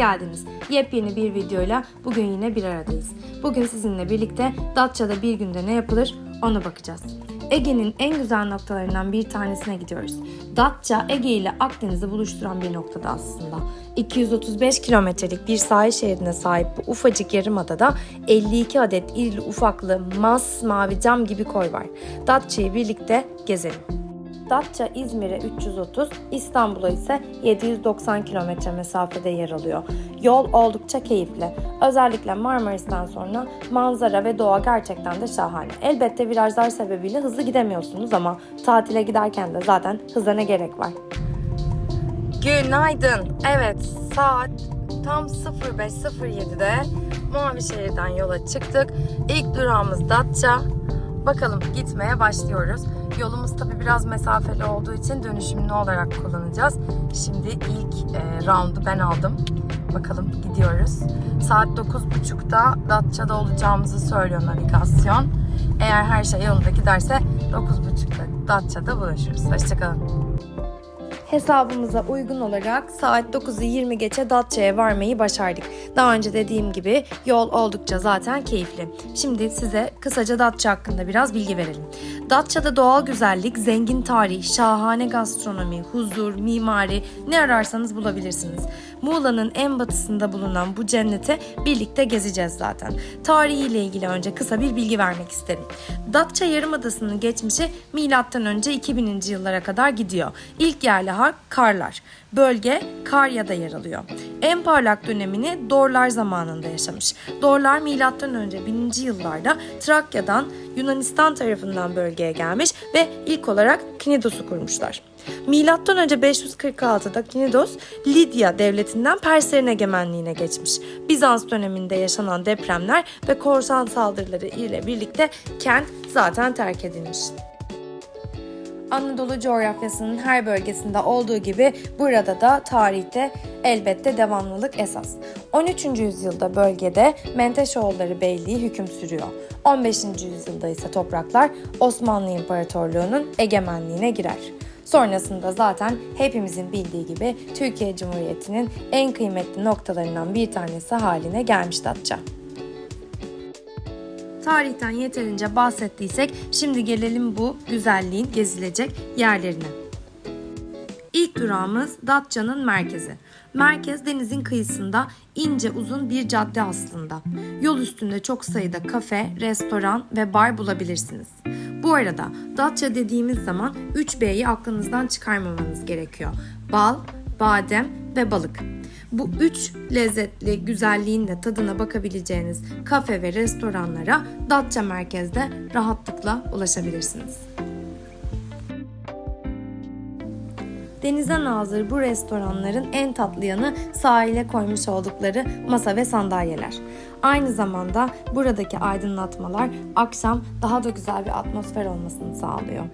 geldiniz. Yepyeni bir videoyla bugün yine bir aradayız. Bugün sizinle birlikte Datça'da bir günde ne yapılır ona bakacağız. Ege'nin en güzel noktalarından bir tanesine gidiyoruz. Datça, Ege ile Akdeniz'i buluşturan bir noktada aslında. 235 kilometrelik bir sahil şehrine sahip bu ufacık yarımadada 52 adet irili ufaklı masmavi cam gibi koy var. Datça'yı birlikte gezelim. Datça İzmir'e 330, İstanbul'a ise 790 kilometre mesafede yer alıyor. Yol oldukça keyifli. Özellikle Marmaris'ten sonra manzara ve doğa gerçekten de şahane. Elbette virajlar sebebiyle hızlı gidemiyorsunuz ama tatile giderken de zaten hıza ne gerek var. Günaydın. Evet saat tam 05.07'de Mavişehir'den yola çıktık. İlk durağımız Datça. Bakalım gitmeye başlıyoruz. Yolumuz tabi biraz mesafeli olduğu için dönüşümlü olarak kullanacağız. Şimdi ilk e, roundu ben aldım. Bakalım gidiyoruz. Saat 9.30'da Datça'da olacağımızı söylüyor navigasyon. Eğer her şey yolunda giderse 9.30'da Datça'da buluşuruz. Hoşçakalın. Hesabımıza uygun olarak saat 9'u 20 geçe Datça'ya varmayı başardık. Daha önce dediğim gibi yol oldukça zaten keyifli. Şimdi size kısaca Datça hakkında biraz bilgi verelim. Datça'da doğal güzellik, zengin tarih, şahane gastronomi, huzur, mimari ne ararsanız bulabilirsiniz. Muğla'nın en batısında bulunan bu cenneti birlikte gezeceğiz zaten. Tarihiyle ilgili önce kısa bir bilgi vermek isterim. Datça Yarımadası'nın geçmişi M.Ö. 2000. yıllara kadar gidiyor. İlk yerli halk Karlar. Bölge Karya'da yer alıyor. En parlak dönemini Dorlar zamanında yaşamış. Dorlar M.Ö. 1000. yıllarda Trakya'dan Yunanistan tarafından bölgeye gelmiş ve ilk olarak Knidos'u kurmuşlar. Milattan önce 546'da Knidos, Lidya devletinden Perslerin egemenliğine geçmiş. Bizans döneminde yaşanan depremler ve korsan saldırıları ile birlikte kent zaten terk edilmiş. Anadolu coğrafyasının her bölgesinde olduğu gibi burada da tarihte elbette devamlılık esas. 13. yüzyılda bölgede Menteşoğulları Beyliği hüküm sürüyor. 15. yüzyılda ise topraklar Osmanlı İmparatorluğu'nun egemenliğine girer. Sonrasında zaten hepimizin bildiği gibi Türkiye Cumhuriyeti'nin en kıymetli noktalarından bir tanesi haline gelmiş Datça. Tarihten yeterince bahsettiysek şimdi gelelim bu güzelliğin gezilecek yerlerine. İlk durağımız Datça'nın merkezi. Merkez denizin kıyısında ince uzun bir cadde aslında. Yol üstünde çok sayıda kafe, restoran ve bar bulabilirsiniz. Bu arada Datça dediğimiz zaman 3B'yi aklınızdan çıkarmamanız gerekiyor. Bal, badem ve balık. Bu üç lezzetli güzelliğin de tadına bakabileceğiniz kafe ve restoranlara Datça merkezde rahatlıkla ulaşabilirsiniz. Denize nazır bu restoranların en tatlı yanı sahile koymuş oldukları masa ve sandalyeler. Aynı zamanda buradaki aydınlatmalar akşam daha da güzel bir atmosfer olmasını sağlıyor.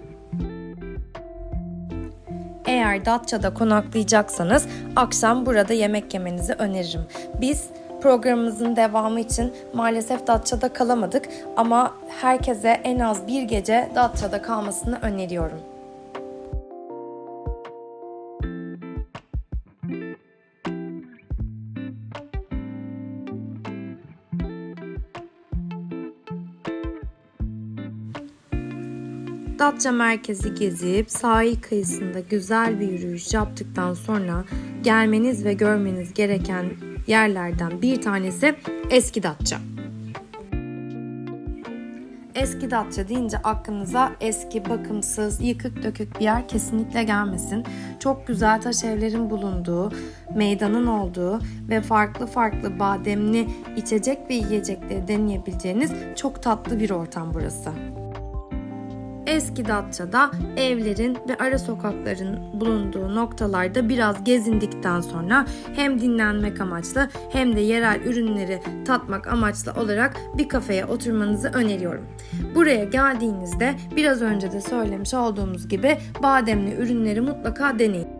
Eğer Datça'da konaklayacaksanız akşam burada yemek yemenizi öneririm. Biz programımızın devamı için maalesef Datça'da kalamadık ama herkese en az bir gece Datça'da kalmasını öneriyorum. Datça merkezi gezip sahil kıyısında güzel bir yürüyüş yaptıktan sonra gelmeniz ve görmeniz gereken yerlerden bir tanesi Eski Datça. Eski Datça deyince aklınıza eski, bakımsız, yıkık dökük bir yer kesinlikle gelmesin. Çok güzel taş evlerin bulunduğu, meydanın olduğu ve farklı farklı bademli içecek ve yiyecekleri deneyebileceğiniz çok tatlı bir ortam burası. Eski Datça'da evlerin ve ara sokakların bulunduğu noktalarda biraz gezindikten sonra hem dinlenmek amaçlı hem de yerel ürünleri tatmak amaçlı olarak bir kafeye oturmanızı öneriyorum. Buraya geldiğinizde biraz önce de söylemiş olduğumuz gibi bademli ürünleri mutlaka deneyin.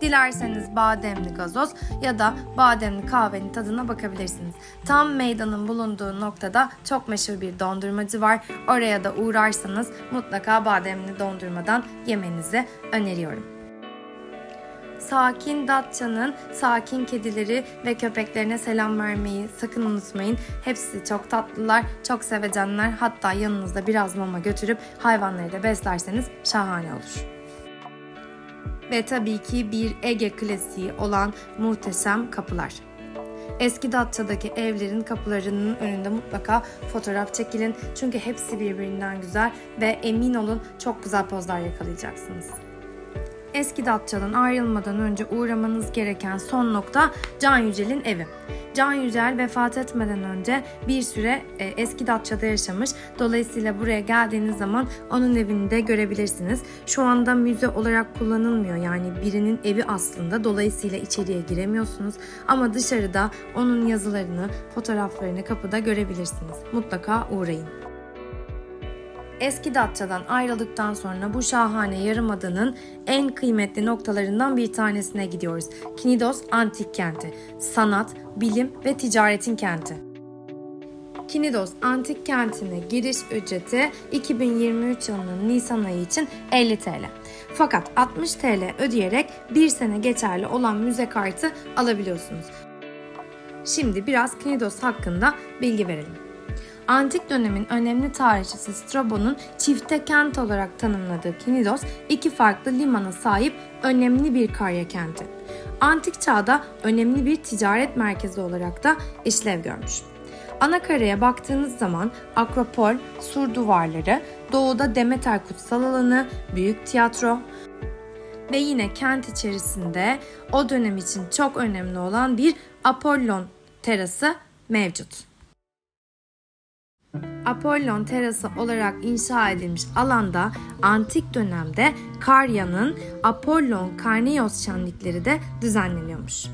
Dilerseniz bademli gazoz ya da bademli kahvenin tadına bakabilirsiniz. Tam meydanın bulunduğu noktada çok meşhur bir dondurmacı var. Oraya da uğrarsanız mutlaka bademli dondurmadan yemenizi öneriyorum. Sakin Datça'nın sakin kedileri ve köpeklerine selam vermeyi sakın unutmayın. Hepsi çok tatlılar, çok sevecenler. Hatta yanınızda biraz mama götürüp hayvanları da beslerseniz şahane olur. Ve tabii ki bir Ege klasiği olan muhteşem kapılar. Eski Datça'daki evlerin kapılarının önünde mutlaka fotoğraf çekilin. Çünkü hepsi birbirinden güzel ve emin olun çok güzel pozlar yakalayacaksınız. Eski Datça'dan ayrılmadan önce uğramanız gereken son nokta Can Yücel'in evi. Can Yücel vefat etmeden önce bir süre e, eski Datça'da yaşamış. Dolayısıyla buraya geldiğiniz zaman onun evini de görebilirsiniz. Şu anda müze olarak kullanılmıyor. Yani birinin evi aslında. Dolayısıyla içeriye giremiyorsunuz. Ama dışarıda onun yazılarını, fotoğraflarını kapıda görebilirsiniz. Mutlaka uğrayın. Eski Datça'dan ayrıldıktan sonra bu şahane yarımadanın en kıymetli noktalarından bir tanesine gidiyoruz. Knidos Antik Kenti. Sanat, bilim ve ticaretin kenti. Knidos Antik Kenti'ne giriş ücreti 2023 yılının Nisan ayı için 50 TL. Fakat 60 TL ödeyerek bir sene geçerli olan müze kartı alabiliyorsunuz. Şimdi biraz Knidos hakkında bilgi verelim. Antik dönemin önemli tarihçisi Strabo'nun çifte kent olarak tanımladığı Knidos, iki farklı limana sahip önemli bir karya kenti. Antik çağda önemli bir ticaret merkezi olarak da işlev görmüş. Anakaraya baktığınız zaman Akropol, sur duvarları, doğuda Demeter kutsal alanı, büyük tiyatro ve yine kent içerisinde o dönem için çok önemli olan bir Apollon terası mevcut. Apollon terası olarak inşa edilmiş alanda antik dönemde Karya'nın Apollon Karnios şenlikleri de düzenleniyormuş.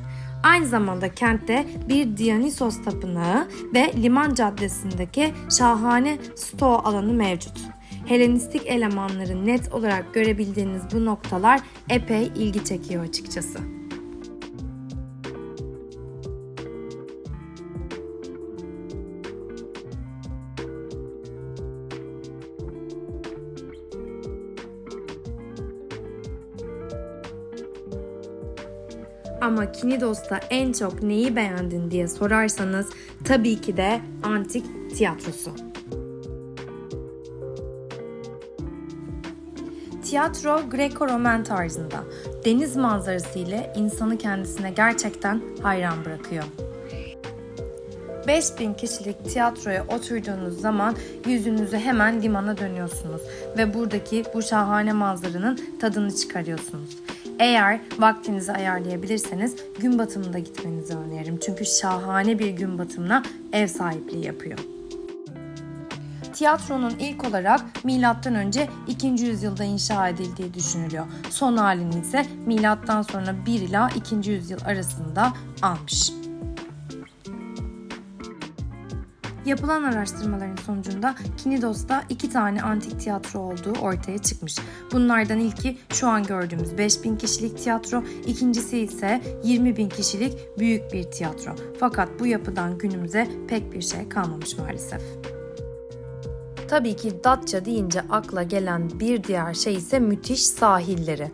Aynı zamanda kentte bir Dionysos tapınağı ve liman caddesindeki şahane sto alanı mevcut. Helenistik elemanları net olarak görebildiğiniz bu noktalar epey ilgi çekiyor açıkçası. Ama Kinidos'ta en çok neyi beğendin diye sorarsanız tabii ki de antik tiyatrosu. Tiyatro Greco-Roman tarzında. Deniz manzarası ile insanı kendisine gerçekten hayran bırakıyor. 5000 kişilik tiyatroya oturduğunuz zaman yüzünüzü hemen limana dönüyorsunuz ve buradaki bu şahane manzaranın tadını çıkarıyorsunuz. Eğer vaktinizi ayarlayabilirseniz gün batımında gitmenizi öneririm. Çünkü şahane bir gün batımına ev sahipliği yapıyor. Tiyatronun ilk olarak milattan önce 2. yüzyılda inşa edildiği düşünülüyor. Son halini ise milattan sonra 1 ila 2. yüzyıl arasında almış. Yapılan araştırmaların sonucunda Kinidos'ta iki tane antik tiyatro olduğu ortaya çıkmış. Bunlardan ilki şu an gördüğümüz 5000 kişilik tiyatro, ikincisi ise 20 bin kişilik büyük bir tiyatro. Fakat bu yapıdan günümüze pek bir şey kalmamış maalesef. Tabii ki Datça deyince akla gelen bir diğer şey ise müthiş sahilleri.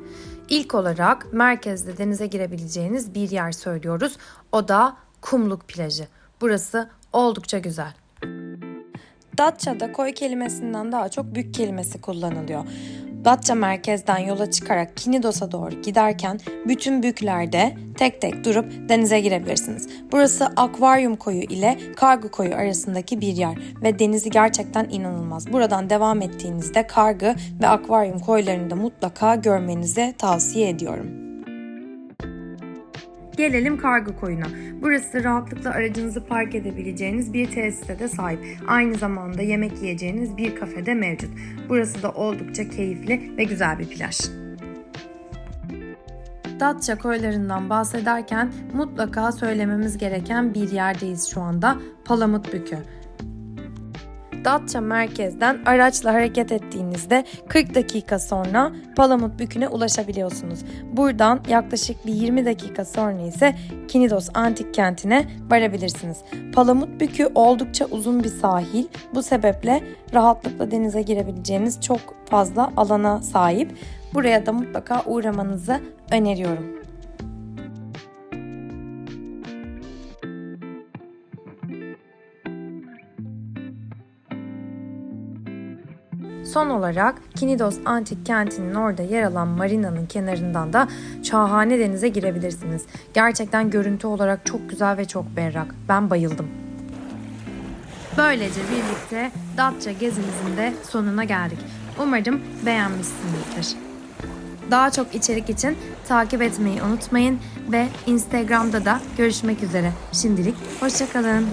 İlk olarak merkezde denize girebileceğiniz bir yer söylüyoruz. O da Kumluk Plajı. Burası oldukça güzel. Datça'da koy kelimesinden daha çok bük kelimesi kullanılıyor. Datça merkezden yola çıkarak Kinidos'a doğru giderken bütün büklerde tek tek durup denize girebilirsiniz. Burası akvaryum koyu ile kargı koyu arasındaki bir yer ve denizi gerçekten inanılmaz. Buradan devam ettiğinizde kargı ve akvaryum koylarını da mutlaka görmenizi tavsiye ediyorum. Gelelim kargı koyuna. Burası rahatlıkla aracınızı park edebileceğiniz bir tesise de sahip. Aynı zamanda yemek yiyeceğiniz bir kafede mevcut. Burası da oldukça keyifli ve güzel bir plaj. Datça koylarından bahsederken mutlaka söylememiz gereken bir yerdeyiz şu anda. Palamutbükü. Datça merkezden araçla hareket ettiğinizde 40 dakika sonra Palamut Bükü'ne ulaşabiliyorsunuz. Buradan yaklaşık bir 20 dakika sonra ise Kinidos Antik Kenti'ne varabilirsiniz. Palamut Bükü oldukça uzun bir sahil. Bu sebeple rahatlıkla denize girebileceğiniz çok fazla alana sahip. Buraya da mutlaka uğramanızı öneriyorum. Son olarak Kinidos Antik Kenti'nin orada yer alan marinanın kenarından da şahane denize girebilirsiniz. Gerçekten görüntü olarak çok güzel ve çok berrak. Ben bayıldım. Böylece birlikte Datça gezimizin de sonuna geldik. Umarım beğenmişsinizdir. Daha çok içerik için takip etmeyi unutmayın ve Instagram'da da görüşmek üzere. Şimdilik hoşçakalın.